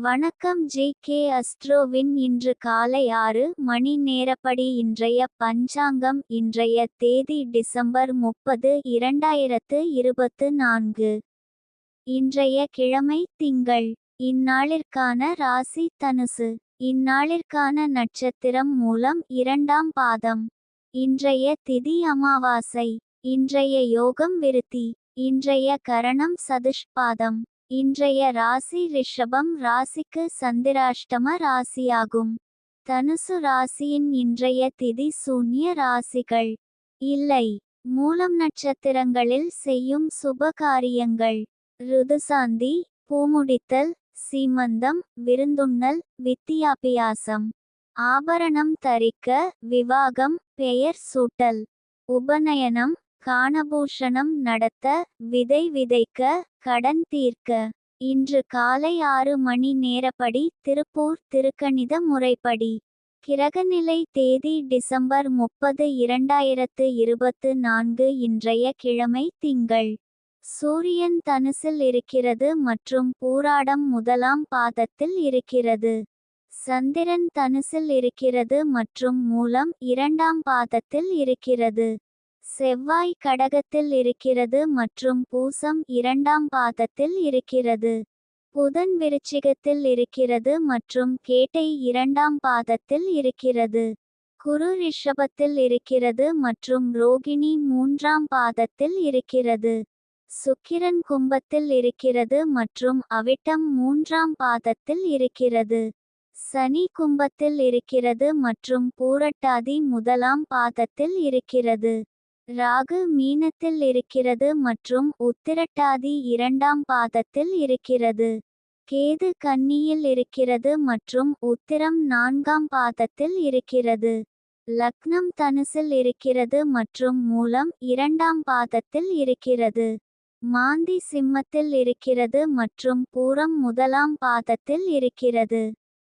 வணக்கம் J K அஸ்ட்ரோவின். இன்று காலை ஆறு மணி நேரப்படி இன்றைய பஞ்சாங்கம் இன்றைய தேதி டிசம்பர் முப்பது இரண்டாயிரத்து இருபத்து நான்கு. இன்றைய கிழமை திங்கள். இந்நாளிற்கான ராசி தனுசு. இந்நாளிற்கான நட்சத்திரம் மூலம் இரண்டாம் பாதம். இன்றைய திதி அமாவாசை. இன்றைய யோகம் விருத்தி. இன்றைய கரணம் சதுஷ்பாதம். இன்றைய ராசி ரிஷபம் ராசிக்கு சந்திராஷ்டம ராசியாகும். தனுசு ராசியின் இன்றைய திதி சூன்ய ராசிகள். இல்லை மூலம் நட்சத்திரங்களில் செய்யும் சுப காரியங்கள். ருதுசாந்தி பூமுடித்தல் சீமந்தம் விருந்துண்ணல் வித்தியாபியாசம். ஆபரணம் தரிக்க விவாகம் பெயர் சூட்டல். உபநயனம் காணபூஷணம் நடத்த விதை விதைக்க கடன் தீர்க்க. இன்று காலை ஆறு மணி நேரப்படி திருப்பூர் திருக்கணித முறைப்படி. கிரகநிலை தேதி டிசம்பர் முப்பது இரண்டாயிரத்து இருபத்து நான்கு இன்றைய கிழமை திங்கள். சூரியன் தனுசில் இருக்கிறது மற்றும் பூராடம் முதலாம் பாதத்தில் இருக்கிறது. சந்திரன் தனுசில் இருக்கிறது மற்றும் மூலம் இரண்டாம் பாதத்தில் இருக்கிறது. செவ்வாய் கடகத்தில் இருக்கிறது மற்றும் பூசம் இரண்டாம் பாதத்தில் இருக்கிறது. புதன் விருச்சிகத்தில் இருக்கிறது மற்றும் கேட்டை இரண்டாம் பாதத்தில் இருக்கிறது. குரு ரிஷபத்தில் இருக்கிறது மற்றும் ரோகிணி மூன்றாம் பாதத்தில் இருக்கிறது. சுக்கிரன் கும்பத்தில் இருக்கிறது மற்றும் அவிட்டம் மூன்றாம் பாதத்தில் இருக்கிறது. சனி கும்பத்தில் இருக்கிறது மற்றும் பூரட்டாதி முதலாம் பாதத்தில் இருக்கிறது. ராகு மீனத்தில் இருக்கிறது மற்றும் உத்திரட்டாதி இரண்டாம் பாதத்தில் இருக்கிறது. கேது கன்னியில் இருக்கிறது மற்றும் உத்திரம் நான்காம் பாதத்தில் இருக்கிறது. லக்னம் தனுசில் இருக்கிறது மற்றும் மூலம் இரண்டாம் பாதத்தில் இருக்கிறது. மாந்தி சிம்மத்தில் இருக்கிறது மற்றும் பூரம் முதலாம் பாதத்தில் இருக்கிறது.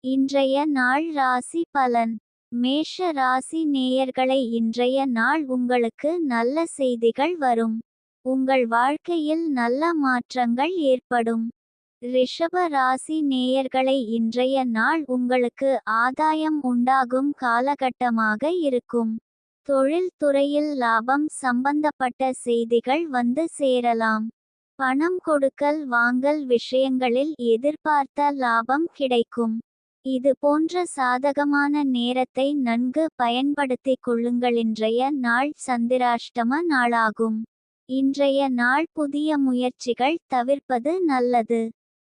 இன்றைய நாள் ராசி பலன். மேஷ ராசி நேயர்களை இன்றைய நாள் உங்களுக்கு நல்ல செய்திகள் வரும். உங்கள் வாழ்க்கையில் நல்ல மாற்றங்கள் ஏற்படும். ரிஷப ராசி நேயர்களை இன்றைய நாள் உங்களுக்கு ஆதாயம் உண்டாகும் காலகட்டமாக இருக்கும். தொழில் துறையில் லாபம் சம்பந்தப்பட்ட செய்திகள் வந்து சேரலாம். பணம் கொடுக்கல் வாங்கல் விஷயங்களில் எதிர்பார்த்த லாபம் கிடைக்கும். இது போன்ற சாதகமான நேரத்தை நன்கு பயன்படுத்திக் கொள்ளுங்கள். இன்றைய நாள் சந்திராஷ்டம நாளாகும். இன்றைய நாள் புதிய முயற்சிகள் தவிர்ப்பது நல்லது.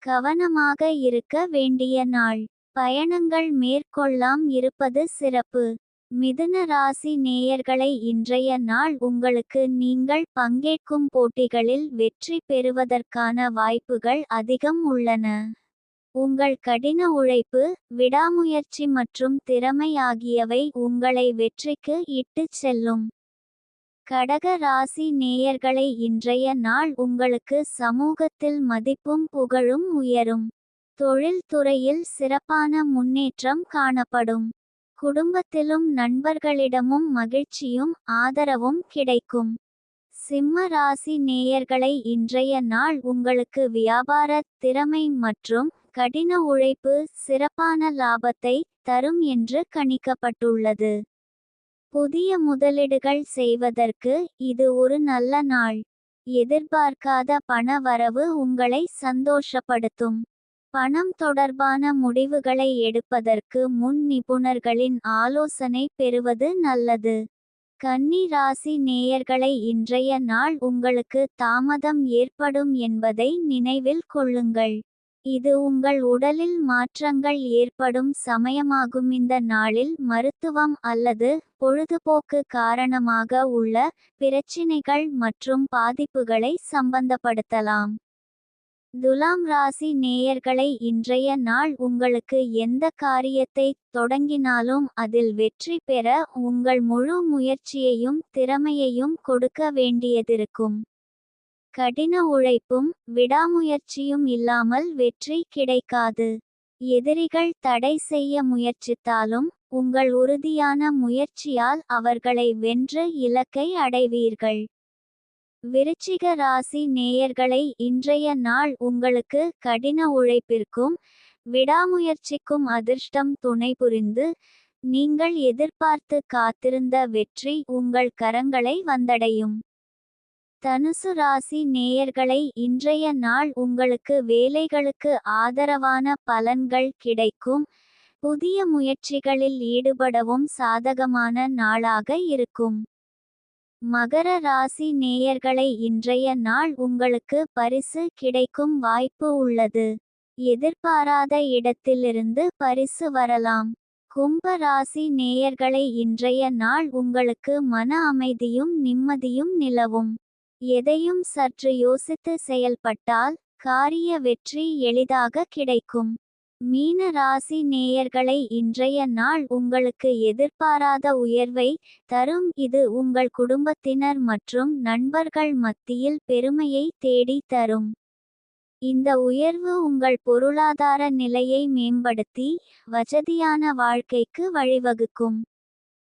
கவனமாக இருக்க வேண்டிய நாள். பயணங்கள் மேற்கொள்ளாம் இருப்பது சிறப்பு. மிதுன ராசி நேயர்களை இன்றைய நாள் உங்களுக்கு நீங்கள் பங்கேற்கும் போட்டிகளில் வெற்றி பெறுவதற்கான வாய்ப்புகள் அதிகம் உள்ளன. உங்கள் கடின உழைப்பு விடாமுயற்சி மற்றும் திறமை ஆகியவை உங்களை வெற்றிக்கு இட்டுச் செல்லும். கடக ராசி நேயர்களை இன்றைய நாள் உங்களுக்கு சமூகத்தில் மதிப்பும் புகழும் உயரும். தொழில்துறையில் சிறப்பான முன்னேற்றம் காணப்படும். குடும்பத்திலும் நண்பர்களிடமும் மகிழ்ச்சியும் ஆதரவும் கிடைக்கும். சிம்ம ராசி நேயர்களை இன்றைய நாள் உங்களுக்கு வியாபார திறமை மற்றும் கடின உழைப்பு சிறப்பான லாபத்தை தரும் என்று கணிக்கப்பட்டுள்ளது. புதிய முதலீடுகள் செய்வதற்கு இது ஒரு நல்ல நாள். எதிர்பார்க்காத பண வரவு உங்களை சந்தோஷப்படுத்தும். பணம் தொடர்பான முடிவுகளை எடுப்பதற்கு முன் நிபுணர்களின் ஆலோசனை பெறுவது நல்லது. கன்னி ராசி நேயர்களை இன்றைய நாள் உங்களுக்கு தாமதம் ஏற்படும் என்பதை நினைவில் கொள்ளுங்கள். இது உங்கள் உடலில் மாற்றங்கள் ஏற்படும் சமயமாகும். இந்த நாளில் மருத்துவம் அல்லது பொழுதுபோக்கு காரணமாக உள்ள பிரச்சினைகள் மற்றும் பாதிப்புகளை சம்பந்தப்படுத்தலாம். துலாம் ராசி நேயர்களை இன்றைய நாள் உங்களுக்கு எந்த காரியத்தை தொடங்கினாலும் அதில் வெற்றி பெற உங்கள் முழு முயற்சியையும் திறமையையும் கொடுக்க வேண்டியதிருக்கும். கடின உழைப்பும் விடாமுயற்சியும் இல்லாமல் வெற்றி கிடைக்காது. எதிரிகள் தடை செய்ய முயற்சித்தாலும் உங்கள் உறுதியான முயற்சியால் அவர்களை வென்று இலக்கை அடைவீர்கள். விருச்சிக ராசி நேயர்களை இன்றைய நாள் உங்களுக்கு கடின உழைப்பிற்கும் விடாமுயற்சிக்கும் அதிர்ஷ்டம் துணைபுரிந்து நீங்கள் எதிர்பார்த்து காத்திருந்த வெற்றி உங்கள் கரங்களை வந்தடையும். தனுசு ராசி நேயர்களை இன்றைய நாள் உங்களுக்கு வேலைகளுக்கு ஆதரவான பலன்கள் கிடைக்கும். புதிய முயற்சிகளில் ஈடுபடவும் சாதகமான நாளாக இருக்கும். மகர ராசி நேயர்களை இன்றைய நாள் உங்களுக்கு பரிசு கிடைக்கும் வாய்ப்பு உள்ளது. எதிர்பாராத இடத்திலிருந்து பரிசு வரலாம். கும்ப ராசி நேயர்களை இன்றைய நாள் உங்களுக்கு மன அமைதியும் நிம்மதியும் நிலவும். எதையும் சற்று யோசித்து செயல்பட்டால் காரிய வெற்றி எளிதாக கிடைக்கும். மீன ராசி நேயர்களை இன்றைய நாள் உங்களுக்கு எதிர்பாராத உயர்வை தரும். இது உங்கள் குடும்பத்தினர் மற்றும் நண்பர்கள் மத்தியில் பெருமையை தேடி தரும். இந்த உயர்வு உங்கள் பொருளாதார நிலையை மேம்படுத்தி வசதியான வாழ்க்கைக்கு வழிவகுக்கும்.